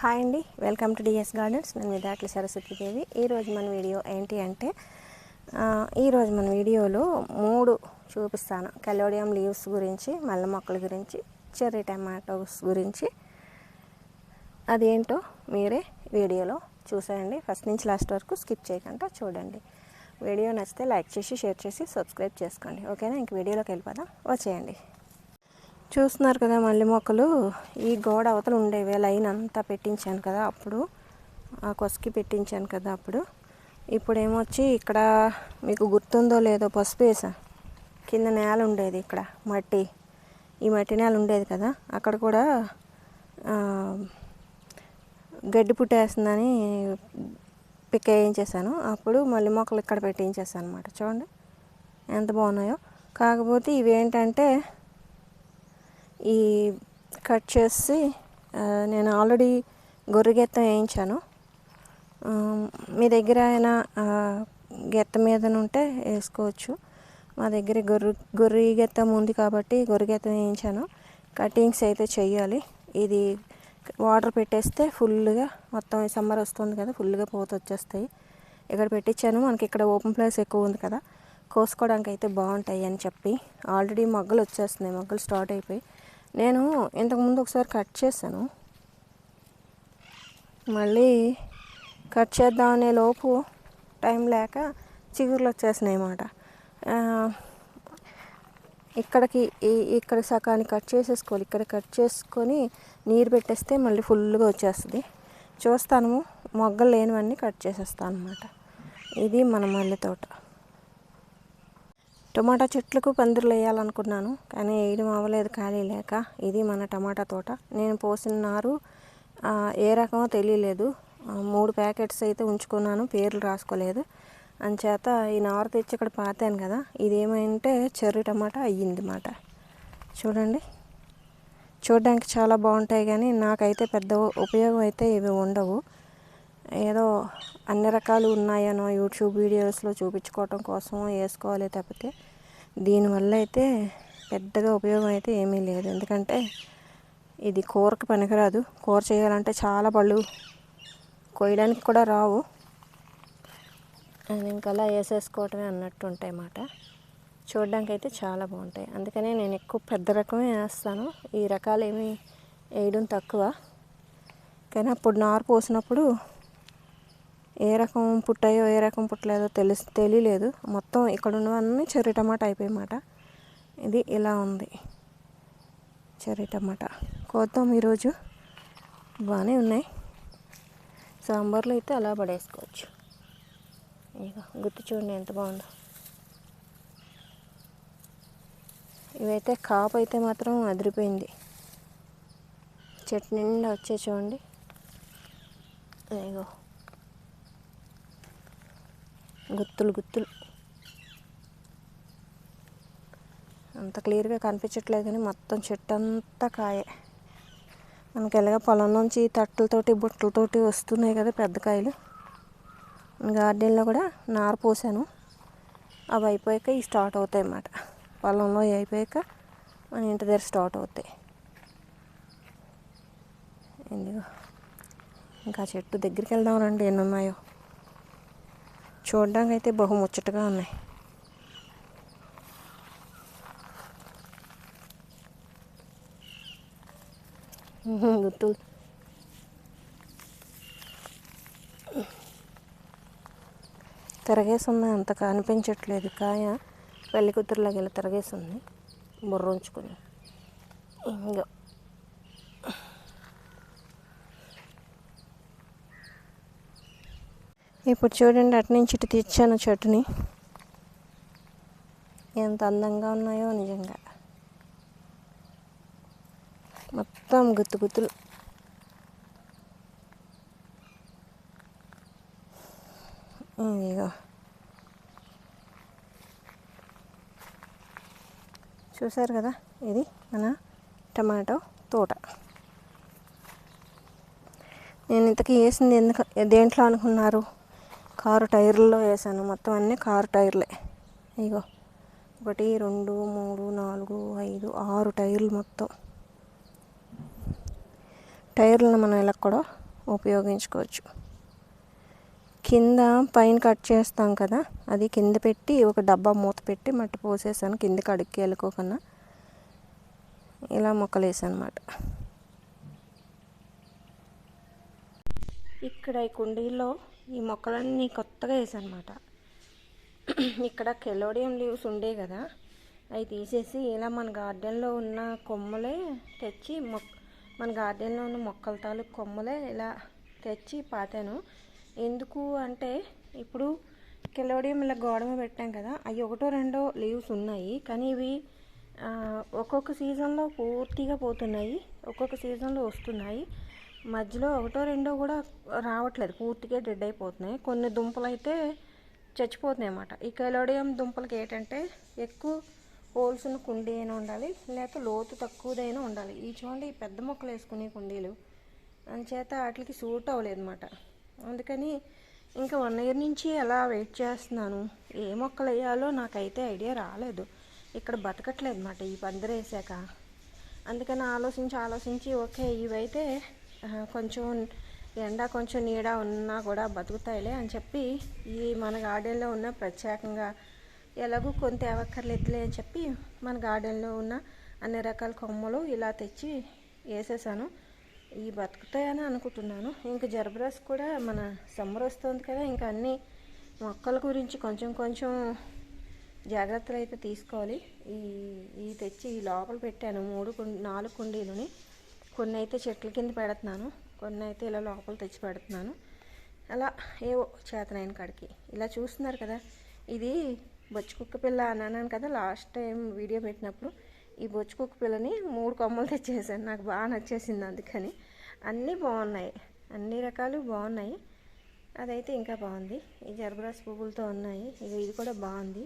Hi అండి welcome to DS gardens. నేను మీ దాట్ల సరస్వతిదేవి. ఈరోజు మన వీడియో ఏంటి అంటే ఈరోజు మన వీడియోలో మూడు చూపిస్తాను. కెలోడియం లీవ్స్ గురించి మల్ల మొక్కల గురించి చెర్రీ టమాటోస్ గురించి. అదేంటో మీరే వీడియోలో చూసేయండి. ఫస్ట్ నుంచి లాస్ట్ వరకు స్కిప్ చేయకుండా చూడండి. వీడియో నచ్చితే లైక్ చేసి షేర్ చేసి సబ్స్క్రైబ్ చేసుకోండి. ఓకేనా? ఇంక వీడియోలోకి వెళ్ళిపోదాం. వచ్చేయండి. చూస్తున్నారు కదా మల్లె మొక్కలు. ఈ గోడ అవతల ఉండేవి లైన్ అంతా పెట్టించాను కదా అప్పుడు. ఆ కొసకి పెట్టించాను కదా అప్పుడు. ఇప్పుడు ఏమొచ్చి ఇక్కడ మీకు గుర్తుందో లేదో పసుపు వేసా. కింద నేల ఉండేది ఇక్కడ మట్టి. ఈ మట్టి నేల ఉండేది కదా. అక్కడ కూడా గడ్డి పుట్టేస్తుందని పిక్ వేయించేసాను అప్పుడు మళ్ళీ మొక్కలు ఇక్కడ పెట్టించేసాను అనమాట చూడండి ఎంత బాగున్నాయో. కాకపోతే ఇవేంటంటే ఈ కట్ చేసి నేను ఆల్రెడీ గొర్రెగెత్తం వేయించాను. మీ దగ్గర అయినా గెత్త మీద ఉంటే వేసుకోవచ్చు. మా దగ్గర గొర్రె గొర్రె గెత్తం ఉంది కాబట్టి గొర్రె గెత్తం వేయించాను. కటింగ్స్ అయితే చేయాలి ఇది వాటర్ పెట్టేస్తే ఫుల్గా మొత్తం ఈ సమ్మర్ వస్తుంది కదా ఫుల్గా పోత వచ్చేస్తాయి. ఇక్కడ పెట్టించాను. మనకి ఇక్కడ ఓపెన్ ప్లేస్ ఎక్కువ ఉంది కదా కోసుకోవడానికి అయితే బాగుంటాయి అని చెప్పి. ఆల్రెడీ మొగ్గలు వచ్చేస్తున్నాయి. మొగ్గలు స్టార్ట్ అయిపోయి నేను ఇంతకుముందు ఒకసారి కట్ చేశాను. మళ్ళీ కట్ చేద్దాం అనే లోపు టైం లేక చిగురులు వచ్చేసినాయి అన్నమాట. ఇక్కడికి ఇక్కడ సకాన్ని కట్ చేసేసుకోవాలి. ఇక్కడ కట్ చేసుకొని నీరు పెట్టేస్తే మళ్ళీ ఫుల్గా వచ్చేస్తుంది. చూస్తాను మొగ్గలు లేనివన్నీ కట్ చేసేస్తాను అనమాట ఇది మన మల్లె తోట. టమాటా చెట్లకు పందిర్లు వేయాలనుకున్నాను కానీ వేయడం అవ్వలేదు ఖాళీ లేక. ఇది మన టమాటా తోట. నేను పోసిన నారు ఏ రకమో తెలియలేదు. మూడు ప్యాకెట్స్ అయితే ఉంచుకున్నాను పేర్లు రాసుకోలేదు. అంచేత ఈ నారు తెచ్చి ఇక్కడ పాతాను కదా. ఇది ఏమంటే చెర్రీ టమాటా అయ్యింది మాట. చూడండి. చూడడానికి చాలా బాగుంటాయి కానీ నాకైతే పెద్ద ఉపయోగం అయితే ఇవి ఉండవు. ఏదో అన్ని రకాలు ఉన్నాయనో యూట్యూబ్ వీడియోస్లో చూపించుకోవటం కోసం వేసుకోవాలి తప్పితే దీనివల్ల అయితే పెద్దగా ఉపయోగం అయితే ఏమీ లేదు. ఎందుకంటే ఇది కూరకు పనికిరాదు. కూర చేయాలంటే చాలా పళ్ళు కొయ్యడానికి కూడా రావు. అది ఇంకా అలా వేసేసుకోవటమే అన్నట్టు ఉంటాయి అన్నమాట. చూడడానికి అయితే చాలా బాగుంటాయి. అందుకనే నేను ఎక్కువ పెద్ద రకమే వేస్తాను. ఈ రకాలు ఏమి వేయడం తక్కువ. కానీ అప్పుడు నారు పోసినప్పుడు ఏ రకం పుట్టాయో ఏ రకం పుట్టలేదో తెలిసి తెలియలేదు మొత్తం ఇక్కడ ఉన్నవన్నీ చెర్రీ టమాటా అయిపోయమాట ఇది ఇలా ఉంది. Cherry tomato. కోద్దాం ఈరోజు. బాగానే ఉన్నాయి. సాంబార్లో అయితే అలా పడేసుకోవచ్చు. ఇక గుర్తు చూడండి ఎంత బాగుందో. ఇవైతే కాపు అయితే మాత్రం అదిరిపోయింది. చెట్టు నిండా వచ్చే చూడండి. ఇగో గుత్తులు గుత్తులు. అంత క్లియర్గా కనిపించట్లేదు కానీ మొత్తం చెట్టు అంతా కాయే. మనకి ఎలాగ పొలం నుంచి తట్టలతోటి బుట్టలతోటి వస్తున్నాయి కదా పెద్ద కాయలు. గార్డెన్లో కూడా నారు పోసాను. అవి అయిపోయాక ఇవి స్టార్ట్ అవుతాయి అన్నమాట. పొలంలో అయిపోయాక మన ఇంటి దగ్గర స్టార్ట్ అవుతాయి. ఎందుకు ఇంకా చెట్టు దగ్గరికి వెళ్దాం రండి ఎన్ని ఉన్నాయో. చూడడానికి అయితే బహు ముచ్చటగా ఉన్నాయి. గుర్తు తిరగేసి ఉన్నాయి అంత కనిపించట్లేదు కాయ పెళ్ళి కూతురులాగా ఇలా తిరగేసి ఉంది బుర్ర ఉంచుకొని. ఇంకా ఇప్పుడు చూడండి అటు నుంచి ఇటు తెచ్చాను చెట్టుని ఎంత అందంగా ఉన్నాయో నిజంగా. మొత్తం గుత్తు గుత్తులు. ఇదిగో. చూసారు కదా ఇది మన టమాటో తోట. నేను ఇంతకీ వేసింది ఎందుకు దేంట్లో అనుకున్నారు? కారు టైర్లలో వేసాను. మొత్తం అన్నీ కారు టైర్లే. ఇగో ఒకటి రెండు మూడు నాలుగు ఐదు ఆరు టైర్లు మొత్తం. టైర్లను మనం ఇలా కూడా ఉపయోగించుకోవచ్చు. కింద పైన కట్ చేస్తాం కదా అది కింద పెట్టి ఒక డబ్బా మూత పెట్టి మట్టి పోసేసాను. కిందకి అడుక్కి వెళ్ళుకోకుండా ఇలా మొక్కలు అనమాట ఇక్కడ ఈ కుండీలో ఈ మొక్కలన్నీ కొత్తగా వేసాను అనమాట ఇక్కడ కెలోడియం లీవ్స్ ఉండే కదా అవి తీసేసి ఇలా మన గార్డెన్లో ఉన్న కొమ్మలే తెచ్చి మొక్క మన గార్డెన్లో ఉన్న మొక్కల తాలూకు కొమ్మలే ఇలా తెచ్చి పాతాను. ఎందుకు అంటే ఇప్పుడు కెలోడియం ఇలా గోడమ పెట్టాం కదా అవి ఒకటో రెండో లీవ్స్ ఉన్నాయి. కానీ ఇవి ఒక్కొక్క సీజన్లో పూర్తిగా పోతున్నాయి ఒక్కొక్క సీజన్లో వస్తున్నాయి. మధ్యలో ఒకటో రెండో కూడా రావట్లేదు. పూర్తిగా డెడ్ అయిపోతున్నాయి. కొన్ని దుంపలు అయితే చచ్చిపోతున్నాయి అన్నమాట. ఈ కెలోడియం దుంపలకి ఏంటంటే ఎక్కువ హోల్స్ ఉన్న కుండీ అయినా ఉండాలి లేకపోతే లోతు తక్కువదైనా ఉండాలి. ఈ చూడండి ఈ పెద్ద మొక్కలు వేసుకునే కుండీలు. అందుచేత వాటికి సూట్ అవ్వలేదు అనమాట అందుకని ఇంకా వన్ ఇయర్ నుంచి ఎలా వెయిట్ చేస్తున్నాను. ఏ మొక్కలు వేయాలో నాకైతే ఐడియా రాలేదు. ఇక్కడ బతకట్లేదు అనమాట ఈ పందిరేసాక. అందుకని ఆలోచించి ఆలోచించి ఓకే ఇవైతే కొంచెం ఎండ కొంచెం నీడ ఉన్నా కూడా బతుకుతాయిలే అని చెప్పి ఈ మన గార్డెన్లో ఉన్న ప్రత్యేకంగా ఎలాగూ కొంత తేవక్కర్లేదులే అని చెప్పి మన గార్డెన్లో ఉన్న అన్ని రకాల కొమ్మలు ఇలా తెచ్చి వేసేసాను. ఇవి బతుకుతాయని అనుకుంటున్నాను. ఇంకా జర్బరాస్ కూడా మన సమ్మర్ వస్తుంది కదా ఇంకా అన్ని మొక్కల గురించి కొంచెం కొంచెం జాగ్రత్తలు అయితే తీసుకోవాలి. ఈ ఈ తెచ్చి ఈ లోపల పెట్టాను మూడు కుండ నాలుగు కుండీలని. కొన్ని అయితే చెట్ల కింద పెడుతున్నాను. కొన్ని అయితే ఇలా లోపల తెచ్చి పెడుతున్నాను. అలా ఏవో చేతనైన కాడికి. ఇలా చూస్తున్నారు కదా ఇది బొచ్చు కుక్క పిల్ల అన్నాను కదా లాస్ట్ టైం వీడియో పెట్టినప్పుడు ఈ బొచ్చు కుక్క పిల్లని మూడు కొమ్మలు తెచ్చేసాను. నాకు బాగా నచ్చేసింది అందుకని. అన్నీ బాగున్నాయి. అన్ని రకాలు బాగున్నాయి. అదైతే ఇంకా బాగుంది. ఈ జర్బరాస్ పువ్వులతో ఉన్నాయి. ఇక ఇది కూడా బాగుంది.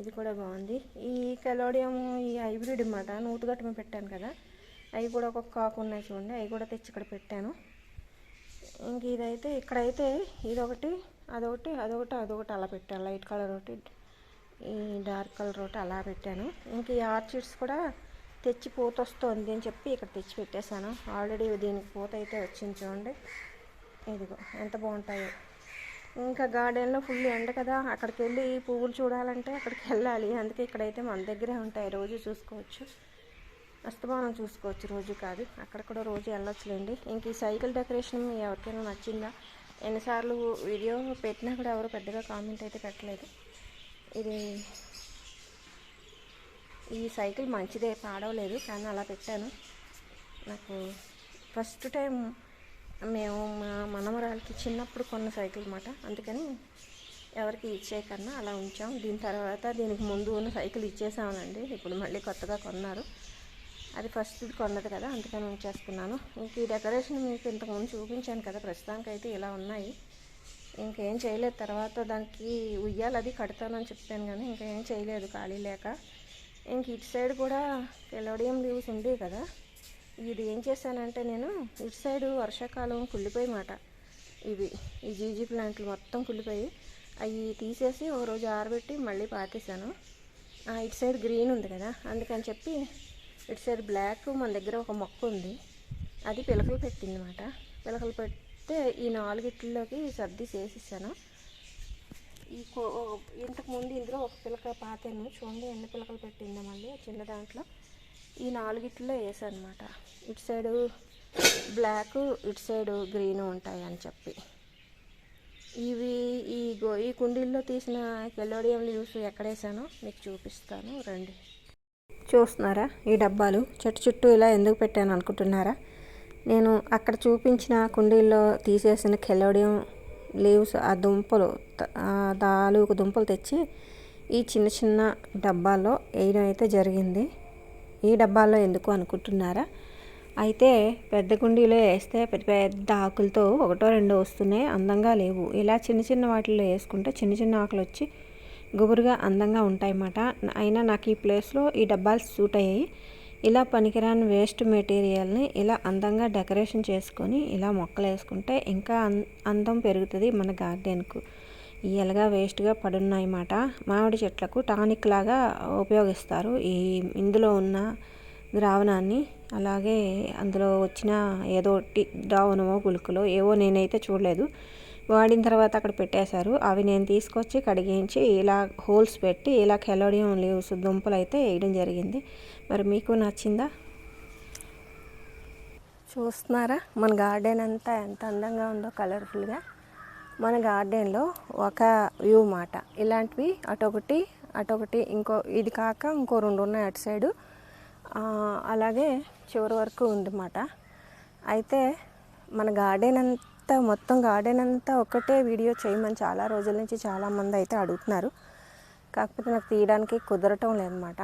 ఇది కూడా బాగుంది. ఈ కెలోడియం ఈ హైబ్రిడ్ అన్నమాట. నూతుగట్టమ పెట్టాను కదా అవి కూడా ఒక కాకు ఉన్నాయి చూడండి అవి కూడా తెచ్చి ఇక్కడ పెట్టాను. ఇంక ఇదైతే ఇక్కడైతే ఇదొకటి అదొకటి అదొకటి అదొకటి అలా పెట్టాను. లైట్ కలర్ ఒకటి ఈ డార్క్ కలర్ ఒకటి అలా పెట్టాను. ఇంక ఈ ఆర్చిడ్స్ కూడా తెచ్చి పూత వస్తుంది అని చెప్పి ఇక్కడ తెచ్చి పెట్టేశాను. ఆల్రెడీ దీనికి పూత అయితే వచ్చింది చూడండి. ఇదిగో ఎంత బాగుంటాయో. ఇంకా గార్డెన్లో ఫుల్ ఎండ కదా అక్కడికి వెళ్ళి పువ్వులు చూడాలంటే అక్కడికి వెళ్ళాలి. అందుకే ఇక్కడైతే మన దగ్గరే ఉంటాయి. రోజు చూసుకోవచ్చు. అస్తమానం చూసుకోవచ్చు రోజు కాదు. అక్కడ కూడా రోజు వెళ్ళొచ్చులేండి. ఇంక ఈ సైకిల్ డెకరేషన్ మీ ఎవరికైనా నచ్చిందా? ఎన్నిసార్లు వీడియో పెట్టినా కూడా ఎవరు పెద్దగా కామెంట్ అయితే పెట్టలేదు. ఇది ఈ సైకిల్ మంచిదే పాడవలేదు కానీ అలా పెట్టాను. నాకు ఫస్ట్ టైం మేము మా మనమరాలకి చిన్నప్పుడు కొన్న సైకిల్ అన్నమాట. అందుకని ఎవరికి ఇచ్చేయకన్నా అలా ఉంచాం. దీని తర్వాత దీనికి ముందు ఉన్న సైకిల్ ఇచ్చేసామనండి ఇప్పుడు మళ్ళీ కొత్తగా కొన్నారు. అది ఫస్ట్ కొన్నది కదా అందుకని ఉంచేసుకున్నాను. ఇంక ఈ డెకరేషన్ మీకు ఇంతకుముందు చూపించాను కదా ప్రస్తుతానికి అయితే ఇలా ఉన్నాయి. ఇంకేం చేయలేదు తర్వాత దానికి ఉయ్యాలి అది కడతానని చెప్పాను కానీ ఇంకేం చేయలేదు ఖాళీ లేక. ఇంక ఇటు సైడ్ కూడా కెలోడియం లీవ్స్ ఉండేవి కదా ఇది ఏం చేశానంటే నేను ఇటు సైడ్ వర్షాకాలం కుళ్ళిపోయి మాట. ఇవి ఈ జీజీ ప్లాంట్లు మొత్తం కుళ్ళిపోయి అవి తీసేసి ఒక రోజు ఆరబెట్టి మళ్ళీ పాతేశాను. ఇటు సైడ్ గ్రీన్ ఉంది కదా అందుకని చెప్పి ఇటు సైడ్ బ్లాక్ మన దగ్గర ఒక మొక్క ఉంది. అది పిలకలు పెట్టిందనమాట పిలకలు పెడితే ఈ నాలుగిట్లలోకి సర్ది చేసేసాను. ఈ కో ఇందులో ఒక పిలక పాతాను. చూడండి ఎన్ని పిలకలు పెట్టిందో మళ్ళీ చిన్న దాంట్లో. ఈ నాలుగిట్లో వేసాను అనమాట ఇటు సైడు బ్లాక్ ఇటు సైడు గ్రీన్ ఉంటాయి అని చెప్పి. ఇవి ఈ గో ఈ కుండీల్లో తీసిన కెలోడియం లీవ్స్ ఎక్కడ వేసానో మీకు చూపిస్తాను. రండి. చూస్తున్నారా? ఈ డబ్బాలు. చెట్టు చుట్టూ ఇలా ఎందుకు పెట్టాను అనుకుంటున్నారా? నేను అక్కడ చూపించిన కుండీల్లో తీసేసిన కెలోడియం లీవ్స్ ఆ దుంపలు దాలుకు తాలూకు దుంపలు తెచ్చి ఈ చిన్న చిన్న డబ్బాల్లో వేయడం అయితే జరిగింది. ఈ డబ్బాల్లో ఎందుకు అనుకుంటున్నారా? అయితే పెద్ద కుండీలో వేస్తే పెద్ద పెద్ద ఆకులతో ఒకటో రెండో వస్తున్నాయి అందంగా లేవు. ఇలా చిన్న చిన్న వాటిల్లో వేసుకుంటే చిన్న చిన్న ఆకులు వచ్చి గుబురుగా అందంగా ఉంటాయన్నమాట. అయినా నాకు ఈ ప్లేస్లో ఈ డబ్బాలు సూట్ అయ్యాయి. ఇలా పనికిరాని వేస్ట్ మెటీరియల్ని ఇలా అందంగా డెకరేషన్ చేసుకొని ఇలా మొక్కలు వేసుకుంటే ఇంకా అం- అందం పెరుగుతుంది మన గార్డెన్కు. ఈ ఎలాగా వేస్ట్గా పడున్నాయన్నమాట. మామిడి చెట్లకు టానిక్ లాగా ఉపయోగిస్తారు. ఈ ఇందులో ఉన్న ద్రావణాన్ని అలాగే అందులో వచ్చిన ఏదో ద్రావణమో దావనమో గుళుకులో ఏవో నేనైతే చూడలేదు. వాడిన తర్వాత అక్కడ పెట్టేశారు. అవి నేను తీసుకొచ్చి కడిగించి ఇలా హోల్స్ పెట్టి ఇలా కెలోడియం లీవ్స్ దుంపలు అయితే వేయడం జరిగింది. మరి మీకు నచ్చిందా? చూస్తున్నారా? మన గార్డెన్ అంతా ఎంత అందంగా ఉందో కలర్ఫుల్గా. మన గార్డెన్లో ఒక వ్యూ మాట. ఇలాంటివి అటొకటి అటొకటి ఇంకో ఇది కాక ఇంకో రెండు ఉన్నాయి అటు సైడు. అలాగే చివరి వరకు ఉందన్నమాట. అయితే మన గార్డెన్ అంతా మొత్తం గార్డెన్ అంతా ఒకటే వీడియో చేయమని చాలా రోజుల నుంచి చాలామంది అయితే అడుగుతున్నారు. కాకపోతే నాకు తీయడానికి కుదరటం లేదన్నమాట.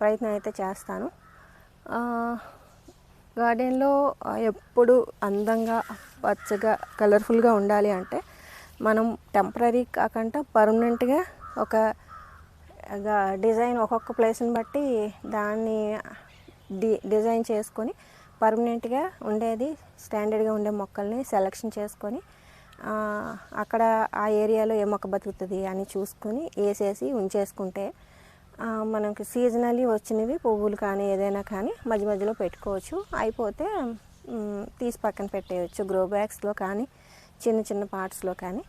ప్రయత్నం అయితే చేస్తాను. గార్డెన్లో ఎప్పుడు అందంగా పచ్చగా కలర్ఫుల్గా ఉండాలి అంటే మనం టెంపరీ కాకుండా పర్మనెంట్గా ఒక డిజైన్ ఒక్కొక్క ప్లేస్ని బట్టి దాన్ని డి డిజైన్ చేసుకొని పర్మనెంట్గా ఉండేది స్టాండర్డ్గా ఉండే మొక్కల్ని సెలక్షన్ చేసుకొని అక్కడ ఆ ఏరియాలో ఏ మొక్క బతుకుతుంది అని చూసుకొని వేసేసి ఉంచేసుకుంటే మనకు మనకి సీజనల్లీ వచ్చినవి పువ్వులు కానీ ఏదైనా కానీ మధ్య మధ్యలో పెట్టుకోవచ్చు. అయిపోతే తీసి పక్కన పెట్టేయచ్చు గ్రో బ్యాగ్స్లో కానీ చిన్న చిన్న పార్ట్స్లో కానీ.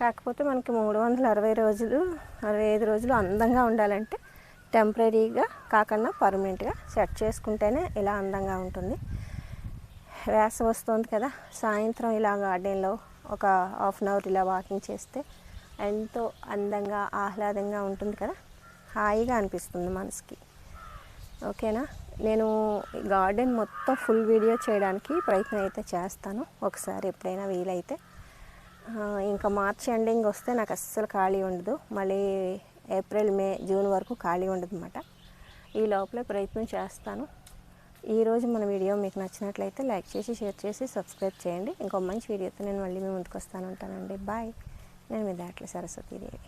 కాకపోతే మనకి మూడు వందల అరవై రోజులు అరవై ఐదు రోజులు అందంగా ఉండాలంటే టెంపరీగా కాకుండా పర్మనెంట్గా సెట్ చేసుకుంటేనే ఇలా అందంగా ఉంటుంది. వేసవి వస్తుంది కదా సాయంత్రం ఇలా గార్డెన్లో ఒక హాఫ్ అన్ అవర్ ఇలా వాకింగ్ చేస్తే ఎంతో అందంగా ఆహ్లాదంగా ఉంటుంది కదా హాయిగా అనిపిస్తుంది మనసుకి. ఓకేనా? నేను గార్డెన్ మొత్తం ఫుల్ వీడియో చేయడానికి ప్రయత్నం అయితే చేస్తాను ఒకసారి ఎప్పుడైనా వీలైతే. ఇంకా మార్చ్ ఎండింగ్ వస్తే నాకు అస్సలు ఖాళీ ఉండదు. మళ్ళీ ఏప్రిల్ మే జూన్ వరకు ఖాళీ ఉండదు అనమాట ఈ లోపలే ప్రయత్నం చేస్తాను. ఈరోజు మన వీడియో మీకు నచ్చినట్లయితే లైక్ చేసి షేర్ చేసి సబ్స్క్రైబ్ చేయండి. ఇంకో మంచి వీడియోతో నేను మళ్ళీ మీ ముందుకు వస్తాను ఉంటానండి బాయ్. నేను మీ దాంట్లో సరస్వతి దేవి